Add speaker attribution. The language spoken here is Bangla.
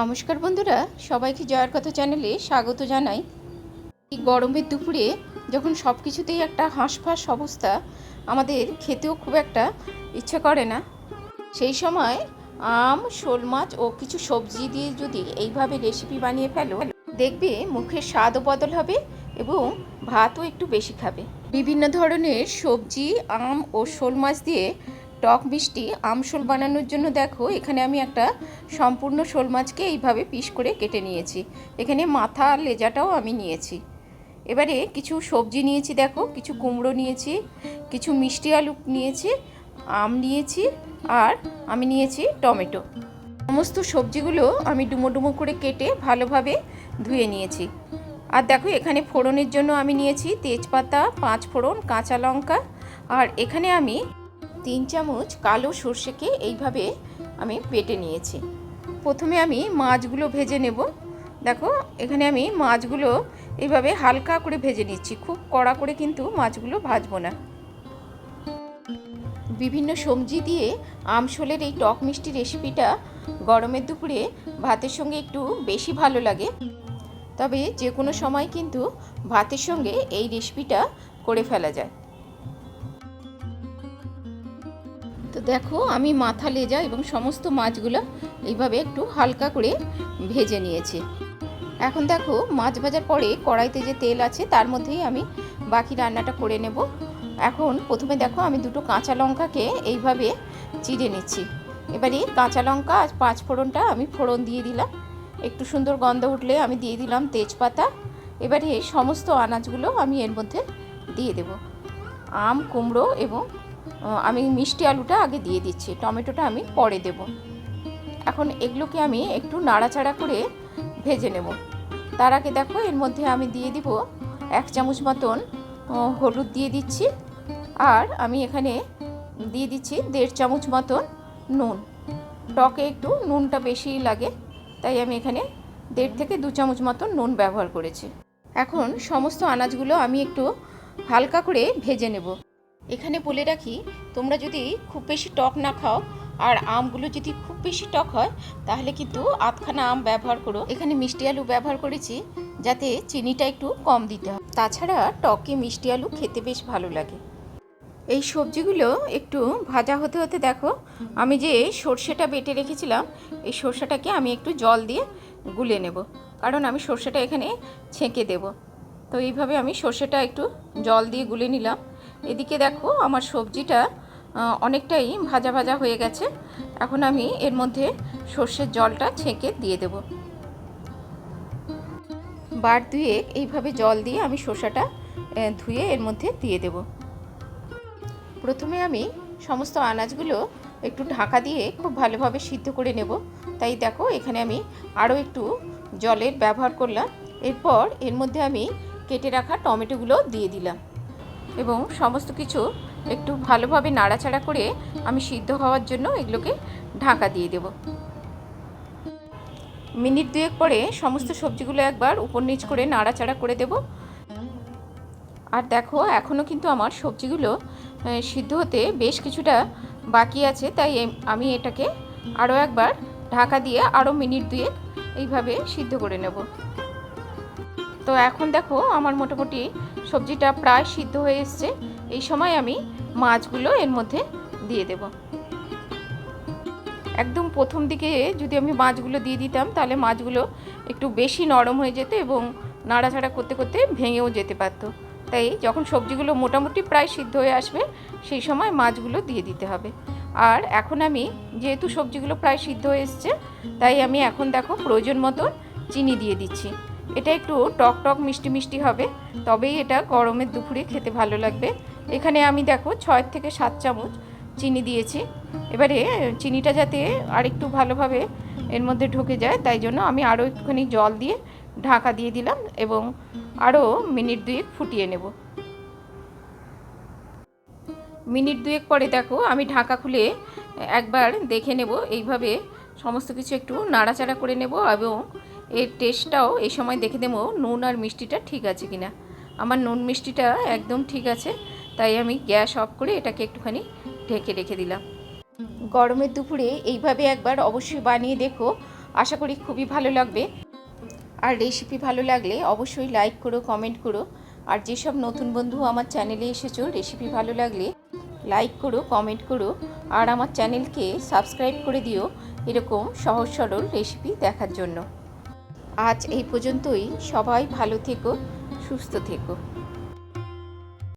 Speaker 1: নমস্কার বন্ধুরা, সবাইকে জয়ার কথা চ্যানেলে স্বাগত জানাই। এই গরমের দুপুরে যখন সব কিছুতেই একটা হাঁসফাঁস অবস্থা, আমাদের খেতেও খুব একটা ইচ্ছে করে না। সেই সময় আম, শোল মাছ ও কিছু সবজি দিয়ে যদি এইভাবে রেসিপি বানিয়ে ফেলো, দেখবে মুখের স্বাদও বদল হবে এবং ভাতও একটু বেশি খাবে। বিভিন্ন ধরনের সবজি, আম ও শোল মাছ দিয়ে টক মিষ্টি আমশোল বানানোর জন্য দেখো, এখানে আমি একটা সম্পূর্ণ শোল মাছকে এইভাবে পিস করে কেটে নিয়েছি। এখানে মাথা আর লেজাটাও আমি নিয়েছি। এবারে কিছু সবজি নিয়েছি দেখো, কিছু কুমড়ো নিয়েছি, কিছু মিষ্টি আলু নিয়েছি, আম নিয়েছি, আর আমি নিয়েছি টমেটো। সমস্ত সবজিগুলো আমি ডুমো ডুমো করে কেটে ভালোভাবে ধুয়ে নিয়েছি। আর দেখো, এখানে ফোড়নের জন্য আমি নিয়েছি তেজপাতা পাঁচ ফোড়ন কাঁচা লঙ্কা, আর এখানে আমি তিন চামচ কালো সর্ষেকে এইভাবে আমি বেটে নিয়েছি। প্রথমে আমি মাছগুলো ভেজে নেব। দেখো, এখানে আমি মাছগুলো এইভাবে হালকা করে ভেজে নিচ্ছি। খুব কড়া করে কিন্তু মাছগুলো ভাজবো না। বিভিন্ন সবজি দিয়ে আমশোলের এই টক মিষ্টি রেসিপিটা গরমের দুপুরে ভাতের সঙ্গে একটু বেশি ভালো লাগে। তবে যে কোনো সময় কিন্তু ভাতের সঙ্গে এই রেসিপিটা করে ফেলা যায়। দেখো, আমি মাথা লেজা এবং সমস্ত মাছগুলো এইভাবে একটু হালকা করে ভেজে নিয়েছি। এখন দেখো, মাছ ভাজার পরে কড়াইতে যে তেল আছে, তার মধ্যেই আমি বাকি রান্নাটা করে নেব। এখন প্রথমে দেখো, আমি দুটো কাঁচা লঙ্কাকে এইভাবে চিড়ে নিচ্ছি। এবারে কাঁচা লঙ্কা আর পাঁচ ফোড়নটা আমি ফোড়ন দিয়ে দিলাম। একটু সুন্দর গন্ধ উঠলে আমি দিয়ে দিলাম তেজপাতা। এবারে সমস্ত আনাজগুলো আমি এর মধ্যে দিয়ে দেব। আম, কুমড়ো এবং আমি মিষ্টি আলুটা আগে দিয়ে দিচ্ছি, টমেটোটা আমি পরে দেব। এখন এগুলোকে আমি একটু নাড়াচাড়া করে ভেজে নেব। তার আগে দেখো, এর মধ্যে আমি দিয়ে দিব এক চামচ মতন হলুদ দিয়ে দিচ্ছি, আর আমি এখানে দিয়ে দিচ্ছি দেড় চামচ মতন নুন। টকে একটু, নুনটা বেশি লাগে, তাই আমি এখানে দেড় থেকে দু চামচ মতন নুন ব্যবহার করেছি। এখন সমস্ত আনাজগুলো আমি একটু হালকা করে ভেজে নেব। এখানে বলে রাখি, তোমরা যদি খুব বেশি টক না খাও, আর আমগুলো যদি খুব বেশি টক হয়, তাহলে কিন্তু আধখানা আম ব্যবহার করো। এখানে মিষ্টি আলু ব্যবহার করেছি, যাতে চিনিটা একটু কম দিতে হয়। তাছাড়া টকে মিষ্টি আলু খেতে বেশ ভালো লাগে। এই সবজিগুলো একটু ভাজা হতে হতে দেখো, আমি যে সর্ষেটা বেটে রেখেছিলাম, এই সর্ষেটাকে আমি একটু জল দিয়ে গুলে নেব। কারণ আমি সর্ষেটা এখানে ছেঁকে দেব। তো এইভাবে আমি সর্ষেটা একটু জল দিয়ে গুলে নিলাম। এদিকে দেখো আমার সবজিটা অনেকটাই ভাজা ভাজা হয়ে গেছে। এখন আমি এর মধ্যে সর্ষের জলটা ছেঁকে দিয়ে দেব। বার ধুয়ে এইভাবে জল দিয়ে আমি সর্ষেটা ধুয়ে এর মধ্যে দিয়ে দেব। প্রথমে আমি সমস্ত আনাজগুলো একটু ঢাকা দিয়ে খুব ভালোভাবে সিদ্ধ করে নেব। তাই দেখো এখানে আমি আরও একটু জলের ব্যবহার করলাম। এরপর এর মধ্যে আমি কেটে রাখা টমেটোগুলো দিয়ে দিলাম। এবং সমস্ত কিছু একটু ভালোভাবে নাড়াচাড়া করে আমি সিদ্ধ হওয়ার জন্য এগুলোকে ঢাকা দিয়ে দেব। মিনিট দুয়েক পরে সমস্ত সবজিগুলো একবার উপর নিচ করে নাড়াচাড়া করে দেব। আর দেখো, এখনও কিন্তু আমার সবজিগুলো সিদ্ধ হতে বেশ কিছুটা বাকি আছে, তাই আমি এটাকে আরও একবার ঢাকা দিয়ে আরও মিনিট দুয়েক এইভাবে সিদ্ধ করে নেব। তো এখন দেখো আমার মোটামুটি সবজিটা প্রায় সিদ্ধ হয়ে এসছে। এই সময় আমি মাছগুলো এর মধ্যে দিয়ে দেব। একদম প্রথম দিকে যদি আমি মাছগুলো দিয়ে দিতাম, তাহলে মাছগুলো একটু বেশি নরম হয়ে যেত এবং নাড়াচাড়া করতে করতে ভেঙেও যেতে পারতো। তাই যখন সবজিগুলো মোটামুটি প্রায় সিদ্ধ হয়ে আসবে, সেই সময় মাছগুলো দিয়ে দিতে হবে। আর এখন আমি যেহেতু সবজিগুলো প্রায় সিদ্ধ হয়ে এসছে, তাই আমি এখন দেখো প্রয়োজন মতো চিনি দিয়ে দিচ্ছি। এটা একটু টক টক মিষ্টি মিষ্টি হবে, তবেই এটা গরমের দুপুরে খেতে ভালো লাগবে। এখানে আমি দেখো ছয় থেকে সাত চামচ চিনি দিয়েছি। এবারে চিনিটা যাতে আরেকটু ভালোভাবে এর মধ্যে ঢুকে যায়, তাই জন্য আমি আরও একটুখানি জল দিয়ে ঢাকা দিয়ে দিলাম এবং আরও মিনিট দুয়েক ফুটিয়ে নেব। মিনিট দুয়েক পরে দেখো আমি ঢাকা খুলে একবার দেখে নেব, এইভাবে সমস্ত কিছু একটু নাড়াচাড়া করে নেব এবং এর টেস্টটাও এই সময় দেখে দেবো নুন আর মিষ্টিটা ঠিক আছে কিনা। আমার নুন মিষ্টিটা একদম ঠিক আছে, তাই আমি গ্যাস অফ করে এটাকে একটুখানি ঢেকে রেখে দিলাম। গরমের দুপুরে এইভাবে একবার অবশ্যই বানিয়ে দেখো, আশা করি খুবই ভালো লাগবে। আর রেসিপি ভালো লাগলে অবশ্যই লাইক করো কমেন্ট করো। আর যেসব নতুন বন্ধু আমার চ্যানেলে এসেছ রেসিপি ভালো লাগলে লাইক করো কমেন্ট করো। আর আমার চ্যানেলকে সাবস্ক্রাইব করে দিও, এরকম সহজ সরল রেসিপি দেখার জন্য। আজ এই পর্যন্তই। সবাই ভালো থেকো সুস্থ থেকো।